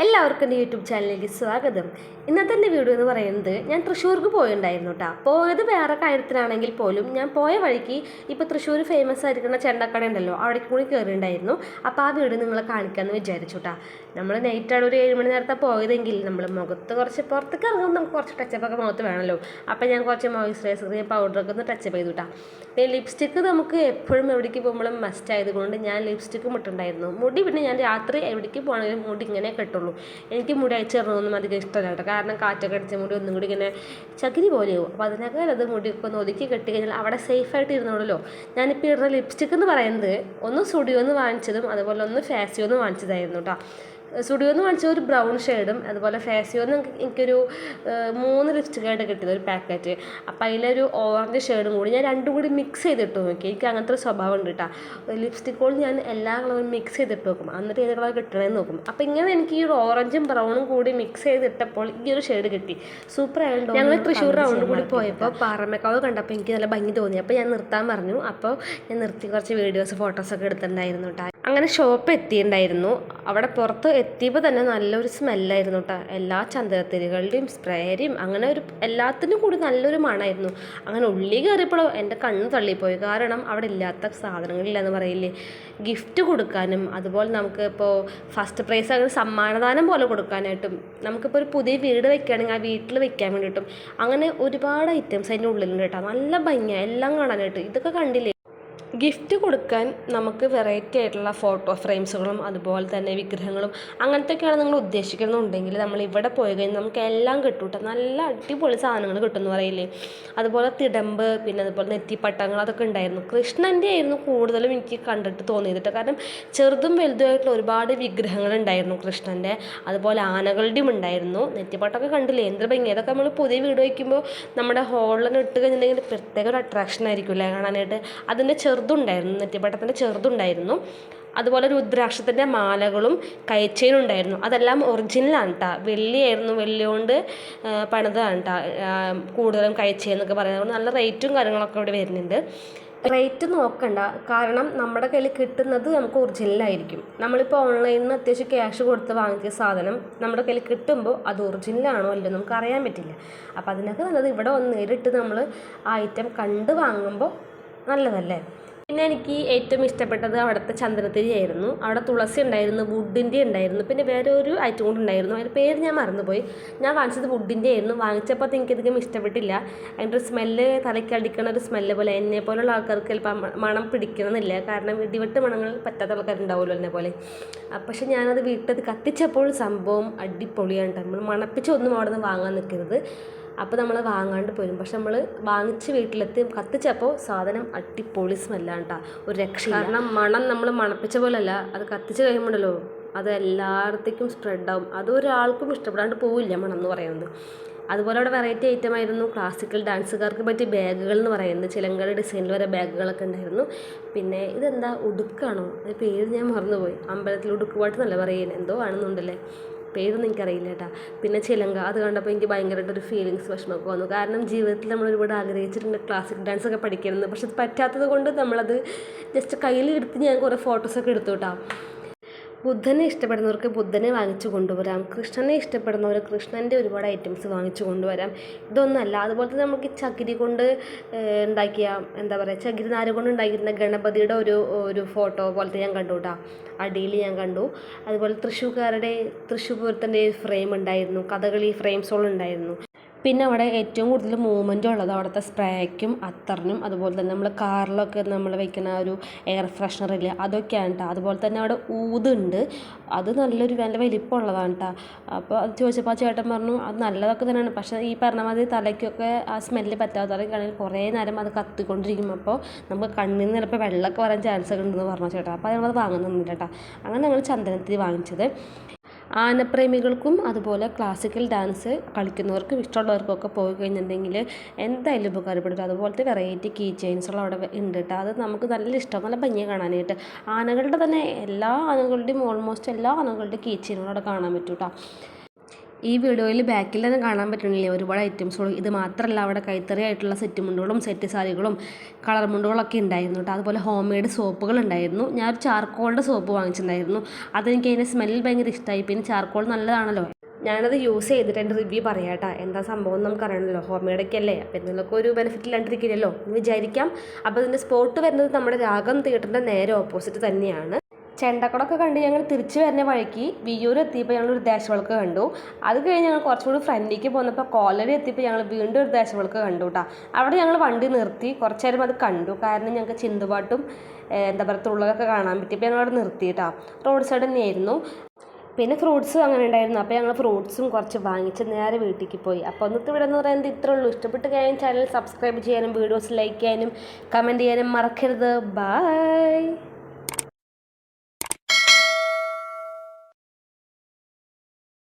എല്ലാവർക്കും എന്റെ യൂട്യൂബ് ചാനലിലേക്ക് സ്വാഗതം. ഇന്നത്തെ എന്റെ വീഡിയോ എന്ന് പറയുന്നത് ഞാൻ തൃശ്ശൂർക്ക് പോയിട്ടുണ്ടായിരുന്നു കേട്ടോ പോയത് വേറെ കാര്യത്തിനാണെങ്കിൽ പോലും ഞാൻ പോയ വഴിക്ക് ഇപ്പോൾ തൃശ്ശൂർ ഫേമസ് ആയിരിക്കുന്ന ചെണ്ടക്കട ഉണ്ടല്ലോ അവിടേക്ക് കൂടി കയറിയിട്ടുണ്ടായിരുന്നു അപ്പോൾ ആ വീട് നിങ്ങളെ കാണിക്കാമെന്ന് വിചാരിച്ചു കേട്ടോ നമ്മൾ നൈറ്റാണ് ഒരു ഏഴ് മണി നേരത്തെ പോയതെങ്കിൽ നമ്മൾ മുഖത്ത് കുറച്ച് പുറത്തേക്ക് ഇറങ്ങുമ്പോൾ നമുക്ക് കുറച്ച് ടച്ചപ്പൊക്കെ മുഖത്ത് വേണമല്ലോ അപ്പോൾ ഞാൻ കുറച്ച് മോയ്സ്ചറൈസർ പൗഡറൊക്കെ ഒന്ന് ടച്ചപ്പ് ചെയ്തു കേട്ടോ പിന്നെ ലിപ്സ്റ്റിക്ക് നമുക്ക് എപ്പോഴും എവിടേക്ക് പോകുമ്പോഴും മസ്റ്റ് ആയതുകൊണ്ട് ഞാൻ ലിപ്സ്റ്റിക്കും ഇട്ടുണ്ടായിരുന്നു മുടി പിന്നെ ഞാൻ രാത്രി എവിടേക്ക് പോകണമെങ്കിലും മുടി ഇങ്ങനെ കെട്ടുള്ളൂ എനിക്ക് മുടി അയച്ചിറങ്ങുന്നൊന്നും അധികം ഇഷ്ടമല്ല കേട്ടോ. കാരണം കാറ്റൊക്കെ അടിച്ച മുടി ഒന്നും കൂടി ഇങ്ങനെ ചകിരി പോലെയാവും അപ്പോൾ അതിനേക്കാൾ അത് മുടിയൊക്കെ ഒന്ന് ഒതുക്കി കെട്ടി കഴിഞ്ഞാൽ അവിടെ സേഫായിട്ട് ഇരുന്നോളല്ലോ. ഞാനിപ്പോൾ ഇടുന്ന ലിപ്സ്റ്റിക് എന്ന് പറയുന്നത് ഒന്ന് സ്റ്റുഡിയോന്ന് വാങ്ങിച്ചതും അതുപോലെ ഒന്ന് ഫാസിയോ എന്ന് വാങ്ങിച്ചതായിരുന്നു കേട്ടോ. സ്റ്റുഡിയോന്ന് വാങ്ങിച്ച ഒരു ബ്രൗൺ ഷെയ്ഡും അതുപോലെ ഫാസിയോന്ന് എനിക്കൊരു മൂന്ന് മൂന്ന് ലിപ്സ്റ്റിക്കായിട്ട് കിട്ടിയത് ഒരു പാക്കറ്റ്. അപ്പോൾ അതിലൊരു ഓറഞ്ച് ഷെയ്ഡും കൂടി ഞാൻ രണ്ടും കൂടി മിക്സ് ചെയ്തിട്ട് നോക്കി. എനിക്ക് അങ്ങനത്തെ ഒരു സ്വഭാവം ഉണ്ട് കേട്ടോ ലിപ്സ്റ്റിക്കോട് ഞാൻ എല്ലാ കളറും മിക്സ് ചെയ്തിട്ട് നോക്കും. എന്നിട്ട് ഏത് കളർ കിട്ടണമെന്ന് നോക്കും. അപ്പോൾ ഇങ്ങനെ എനിക്ക് ഈ ഒരു ഓറഞ്ചും ബ്രൗണും കൂടി മിക്സ് ചെയ്തിട്ടപ്പോൾ ഈ ഒരു ഷെയ്ഡ് കിട്ടി. സൂപ്പർ ആയതുകൊണ്ട് ഞങ്ങൾ തൃശ്ശൂർ റൗണ്ട് കൂടി പോയപ്പോൾ പാറമേക്കാവ് കണ്ടപ്പോൾ എനിക്ക് നല്ല ഭംഗി തോന്നി. അപ്പോൾ ഞാൻ നിർത്താൻ പറഞ്ഞു. അപ്പോൾ ഞാൻ നിർത്തി കുറച്ച് വീഡിയോസ് ഫോട്ടോസൊക്കെ എടുത്തിട്ടുണ്ടായിരുന്നു കേട്ടോ അങ്ങനെ ഷോപ്പ് എത്തിയിട്ടുണ്ടായിരുന്നു. അവിടെ പുറത്ത് എത്തിയപ്പോൾ തന്നെ നല്ലൊരു സ്മെല്ലായിരുന്നു കേട്ടോ. എല്ലാ ചന്ദനത്തിരികളുടെയും സ്പ്രേയുടെയും അങ്ങനെ ഒരു എല്ലാത്തിനും കൂടി നല്ലൊരു മണമായിരുന്നു. അങ്ങനെ ഉള്ളി കയറിയപ്പോഴോ എന്റെ കണ്ണ് തള്ളിപ്പോയി. കാരണം അവിടെ ഇല്ലാത്ത സാധനങ്ങളില്ലെന്ന് പറയില്ലേ? ഗിഫ്റ്റ് കൊടുക്കാനും അതുപോലെ നമുക്ക് ഇപ്പോൾ ഫസ്റ്റ് പ്രൈസ് അങ്ങനെ സമ്മാനദാനം പോലെ കൊടുക്കാനായിട്ടും നമുക്കിപ്പോൾ ഒരു പുതിയ വീട് വെക്കുകയാണെങ്കിൽ ആ വീട്ടിൽ വെക്കാൻ വേണ്ടിയിട്ടും അങ്ങനെ ഒരുപാട് ഐറ്റംസ് അതിന്റെ ഉള്ളിലുണ്ട് കേട്ടോ. നല്ല ഭംഗിയാണ് എല്ലാം കാണാനായിട്ട്. ഇതൊക്കെ കണ്ടില്ലേ? ഗിഫ്റ്റ് കൊടുക്കാൻ നമുക്ക് വെറൈറ്റി ആയിട്ടുള്ള ഫോട്ടോ ഫ്രെയിംസുകളും അതുപോലെ തന്നെ വിഗ്രഹങ്ങളും അങ്ങനത്തെയൊക്കെയാണ് നിങ്ങൾ ഉദ്ദേശിക്കുന്നുണ്ടെങ്കിൽ നമ്മൾ ഇവിടെ പോയി കഴിഞ്ഞാൽ നമുക്ക് എല്ലാം കിട്ടും നല്ല അടിപൊളി സാധനങ്ങൾ കിട്ടും എന്ന് പറയില്ലേ? അതുപോലെ തിടമ്പ് പിന്നെ അതുപോലെ നെറ്റിപ്പട്ടങ്ങൾ അതൊക്കെ ഉണ്ടായിരുന്നു. കൃഷ്ണന്റെ ആയിരുന്നു കൂടുതലും എനിക്ക് കണ്ടിട്ട് തോന്നിയത് കാരണം ചെറുതും വലുതുമായിട്ടുള്ള ഒരുപാട് വിഗ്രഹങ്ങൾ ഉണ്ടായിരുന്നു കൃഷ്ണന്റെ. അതുപോലെ ആനകളുടെയും ഉണ്ടായിരുന്നു. നെറ്റിപ്പട്ടമൊക്കെ കണ്ടില്ലേ? എന്ത് ഭംഗി അതൊക്കെ നമ്മൾ പുതിയ വീട് വയ്ക്കുമ്പോൾ നമ്മുടെ ഹോളിൽ ഇട്ട് കഴിഞ്ഞിട്ടുണ്ടെങ്കിൽ പ്രത്യേക ഒരു അട്രാക്ഷൻ ആയിരിക്കുമല്ലേ കാണാനായിട്ട്. അതിന്റെ ചെറുതുണ്ടായിരുന്നു. നെറ്റിപ്പട്ടത്തിന്റെ ചെറുതുണ്ടായിരുന്നു. അതുപോലെ രുദ്രാക്ഷത്തിന്റെ മാലകളും കൈച്ചെയിനും ഉണ്ടായിരുന്നു അതെല്ലാം ഒറിജിനലാണ് കേട്ടോ വെള്ളിയായിരുന്നു. വെള്ളി കൊണ്ട് പണിതാണ് കേട്ടോ കൂടുതലും കൈച്ചെയിൻ പറയുന്നത്. നല്ല റേറ്റും കാര്യങ്ങളൊക്കെ ഇവിടെ വരുന്നുണ്ട്. റേറ്റ് നോക്കണ്ട. കാരണം നമ്മുടെ കയ്യിൽ കിട്ടുന്നത് നമുക്ക് ഒറിജിനലായിരിക്കും. നമ്മളിപ്പോൾ ഓൺലൈനിൽ നിന്ന് അത്യാവശ്യം ക്യാഷ് കൊടുത്ത് വാങ്ങിച്ച സാധനം നമ്മുടെ കയ്യിൽ കിട്ടുമ്പോൾ അത് ഒറിജിനലാണോ അല്ലോ നമുക്ക് അറിയാൻ പറ്റില്ല. അപ്പോൾ അതിനൊക്കെ നല്ലത് ഇവിടെ വന്ന് നേരിട്ട് നമ്മൾ ഐറ്റം കണ്ട് വാങ്ങുമ്പോൾ നല്ലതല്ലേ? പിന്നെ എനിക്ക് ഏറ്റവും ഇഷ്ടപ്പെട്ടത് അവിടുത്തെ ചന്ദനത്തിരി ആയിരുന്നു അവിടെ തുളസി ഉണ്ടായിരുന്നു വുഡിന്റെ ഉണ്ടായിരുന്നു പിന്നെ വേറെ ഒരു ഐറ്റം കൂടെ ഉണ്ടായിരുന്നു. അതിന്റെ പേര് ഞാൻ മറന്നുപോയി. ഞാൻ വാങ്ങിച്ചത് വുഡിന്റെ ആയിരുന്നു. വാങ്ങിച്ചപ്പോൾ അത് എനിക്കധികം ഇഷ്ടപ്പെട്ടില്ല. അതിന്റെ ഒരു സ്മെല്ല് തലയ്ക്ക് അടിക്കണ ഒരു സ്മെല്ല് പോലെ എന്നെ പോലുള്ള ആൾക്കാർക്ക് ചിലപ്പോൾ മണം പിടിക്കണമെന്നില്ല. കാരണം ഇടിവെട്ട് മണങ്ങൾ പറ്റാത്ത ആൾക്കാരുണ്ടാവുമല്ലോ എന്നെ പോലെ. പക്ഷെ ഞാനത് വീട്ടിൽ കത്തിച്ചപ്പോൾ സംഭവം അടിപൊളിയാണ്. നമ്മൾ മണപ്പിച്ചൊന്നും അവിടെ നിന്ന് വാങ്ങാൻ നിൽക്കരുത്. അപ്പോൾ നമ്മൾ വാങ്ങാണ്ട് പോരും. പക്ഷെ നമ്മൾ വാങ്ങിച്ച് വീട്ടിലെത്തി കത്തിച്ചപ്പോൾ സാധനം അടിപൊളി സ്മെല്ലാണ് കേട്ടോ ഒരു രക്ഷ കാരണം മണം നമ്മൾ മണപ്പിച്ച പോലല്ല. അത് കത്തിച്ച് കഴിയുമ്പോഴല്ലോ അത് എല്ലായിടത്തേക്കും സ്പ്രെഡാവും അത് ഇഷ്ടപ്പെടാണ്ട് പോവില്ല മണം എന്ന് പറയുന്നത്. അതുപോലെ അവിടെ വെറൈറ്റി ഐറ്റം ആയിരുന്നു. ക്ലാസിക്കൽ ഡാൻസുകാർക്ക് പറ്റിയ ബാഗുകൾ എന്ന് പറയുന്നത്. ചിലങ്കയുടെ ഡിസൈനിൽ വരെ ബാഗുകളൊക്കെ ഉണ്ടായിരുന്നു. പിന്നെ ഇതെന്താ? ഉടുക്കാണോ? പേര് ഞാൻ മറന്നുപോയി. അമ്പലത്തിൽ ഉടുക്കുപാട്ട് നല്ല പറയുന്നത് എന്തോ ആണെന്നുണ്ടല്ലേ? പേരൊന്നും എനിക്കറിയില്ല കേട്ടാ പിന്നെ ചിലങ്ക അത് കണ്ടപ്പോൾ എനിക്ക് ഭയങ്കരമായിട്ടൊരു ഫീലിങ്സ് വിഷമമൊക്കെ വന്നു. കാരണം ജീവിതത്തിൽ നമ്മൾ ഒരുപാട് ആഗ്രഹിച്ചിട്ടുണ്ട് ക്ലാസിക് ഡാൻസ് ഒക്കെ പഠിക്കണമെന്ന്. പക്ഷെ അത് പറ്റാത്തത് കൊണ്ട് നമ്മളത് ജസ്റ്റ് കയ്യിൽ എടുത്ത് ഞാൻ കുറേ ഫോട്ടോസൊക്കെ എടുത്തു കേട്ടോ ബുദ്ധനെ ഇഷ്ടപ്പെടുന്നവർക്ക് ബുദ്ധനെ വാങ്ങിച്ചു കൊണ്ടുവരാം കൃഷ്ണനെ ഇഷ്ടപ്പെടുന്നവർ കൃഷ്ണന്റെ ഒരുപാട് ഐറ്റംസ് വാങ്ങിച്ചു കൊണ്ടുവരാം. ഇതൊന്നല്ല അതുപോലെ തന്നെ നമുക്ക് ചകിരി കൊണ്ട് ഉണ്ടാക്കിയ എന്താ പറയുക ചകിരി നാര് കൊണ്ട് ഉണ്ടാക്കിയിരുന്ന ഗണപതിയുടെ ഒരു ഒരു ഫോട്ടോ പോലത്തെ ഞാൻ കണ്ടു കേട്ടോ അടിയിൽ ഞാൻ കണ്ടു. അതുപോലെ തൃശ്ശൂർക്കാരുടെ തൃശ്ശൂർ പൂരത്തിന്റെ ഫ്രെയിം ഉണ്ടായിരുന്നു. കഥകളി ഫ്രെയിംസോൾ ഉണ്ടായിരുന്നു. പിന്നെ അവിടെ ഏറ്റവും കൂടുതൽ മൂവ്മെന്റ് ഉള്ളത് അവിടുത്തെ സ്പ്രേക്കും അത്തറിനും അതുപോലെ തന്നെ നമ്മൾ കാറിലൊക്കെ നമ്മൾ വെക്കുന്ന ഒരു എയർ ഫ്രഷ്നർ ഇല്ലേ അതൊക്കെയാണ് കേട്ടോ അതുപോലെ തന്നെ അവിടെ ഊതുണ്ട്. അത് നല്ലൊരു നല്ല വലിപ്പമുള്ളതാണ് കേട്ടോ അപ്പോൾ അത് ചോദിച്ചപ്പോൾ ആ ചേട്ടൻ പറഞ്ഞു അത് നല്ലതൊക്കെ തന്നെയാണ്. പക്ഷേ ഈ പറഞ്ഞ മാതിരി തലയ്ക്കൊക്കെ ആ സ്മെല്ല് പറ്റാത്തവരൊക്കെയാണെങ്കിൽ കുറേ നേരം അത് കത്തിക്കൊണ്ടിരിക്കും. അപ്പോൾ നമുക്ക് കണ്ണിൽ നിന്ന് ചിലപ്പോൾ വെള്ളമൊക്കെ വരാൻ ചാൻസ് ഒക്കെ ഉണ്ടെന്ന് പറഞ്ഞു ചേട്ടാ. അപ്പോൾ ഞങ്ങളത് വാങ്ങുന്നില്ല കേട്ടോ അങ്ങനെ ഞങ്ങൾ ചന്ദനത്തിരി വാങ്ങിച്ചത്. ആനപ്രേമികൾക്കും അതുപോലെ ക്ലാസിക്കൽ ഡാൻസ് കളിക്കുന്നവർക്കും ഇഷ്ടമുള്ളവർക്കൊക്കെ പോയി കഴിഞ്ഞിട്ടുണ്ടെങ്കിൽ എന്തായാലും ഉപകാരപ്പെടും. അതുപോലത്തെ വെറൈറ്റി കീ ചെയിൻസുകൾ അവിടെ ഉണ്ട് കേട്ടോ അത് നമുക്ക് നല്ല ഇഷ്ടം നല്ല ഭംഗിയാണ് കാണാനായിട്ട്. ആനകളുടെ തന്നെ എല്ലാ ആനകളുടെയും ഓൾമോസ്റ്റ് എല്ലാ ആനകളുടെയും കീ ചെയിനുകളും അവിടെ കാണാൻ പറ്റും കേട്ടോ ഈ വീഡിയോയിൽ ബാക്കിൽ തന്നെ കാണാൻ പറ്റുന്നില്ലേ? ഒരുപാട് ഐറ്റംസുകളും ഇത് മാത്രമല്ല അവിടെ കൈത്തറി ആയിട്ടുള്ള സെറ്റ് മുണ്ടുകളും സെറ്റ് സാരികളും കളർ മുണ്ടുകളൊക്കെ ഉണ്ടായിരുന്നു കേട്ടോ. അതുപോലെ ഹോം മെയ്ഡ് സോപ്പുകൾ ഉണ്ടായിരുന്നു. ഞാൻ ഒരു ചാർക്കോളിന്റെ സോപ്പ് വാങ്ങിച്ചിട്ടുണ്ടായിരുന്നു. അതെനിക്ക് അതിന്റെ സ്മെല്ല് ഭയങ്കര ഇഷ്ടമായി പിന്നെ ചാർക്കോൾ നല്ലതാണല്ലോ. ഞാനത് യൂസ് ചെയ്തിട്ട് എന്റെ റിവ്യൂ പറയാം കേട്ടോ. എന്താ സംഭവം എന്ന് മെയ്ഡൊക്കെ അല്ലേ? അപ്പം എന്തെങ്കിലുമൊക്കെ ഒരു ബെനിഫിറ്റ് ഇല്ലാണ്ടിരിക്കില്ലല്ലോ. എന്ന് വിചാരിക്കാം. അപ്പോൾ ഇതിന്റെ സ്പോട്ട് വരുന്നത് നമ്മുടെ രാഗം തിയേറ്ററിന്റെ നേരെ ഓപ്പോസിറ്റ് തന്നെയാണ്. ചെണ്ടക്കുടമൊക്കെ കണ്ട് ഞങ്ങൾ തിരിച്ചു വരുന്ന വഴിക്ക് വിയ്യൂർ എത്തിയപ്പോൾ ഞങ്ങൾ ഒരു ദേശവിളക്ക് കണ്ടു. അത് കഴിഞ്ഞ് ഞങ്ങൾ കുറച്ചുകൂടി ഫ്രണ്ടിലേക്ക് പോന്നപ്പോൾ കോലടി എത്തിയപ്പോൾ ഞങ്ങൾ വീണ്ടും ഒരു ദേശവിളക്ക് കണ്ടു കേട്ടോ അവിടെ ഞങ്ങൾ വണ്ടി നിർത്തി. കുറച്ച് നേരം അത് കണ്ടു. കാരണം ഞങ്ങൾക്ക് ചിന്തുപാട്ടും എന്താ പറയുക തുള്ളലൊക്കെ കാണാൻ പറ്റിയപ്പോൾ ഞങ്ങൾ അവിടെ നിർത്തി കേട്ടോ റോഡ് സൈഡ് തന്നെയായിരുന്നു പിന്നെ ഫ്രൂട്ട്സും അങ്ങനെ ഉണ്ടായിരുന്നു. അപ്പോൾ ഞങ്ങൾ ഫ്രൂട്ട്സും കുറച്ച് വാങ്ങിച്ച് നേരെ വീട്ടിലേക്ക് പോയി. അപ്പോൾ ഒന്നത്തെ ഇവിടെ എന്ന് പറയുന്നത് ഇത്രേ ഉള്ളൂ. ഇഷ്ടപ്പെട്ട് കഴിഞ്ഞാൽ ചാനൽ സബ്സ്ക്രൈബ് ചെയ്യാനും വീഡിയോസ് ലൈക്ക് ചെയ്യാനും കമന്റ് ചെയ്യാനും മറക്കരുത്. ബൈ.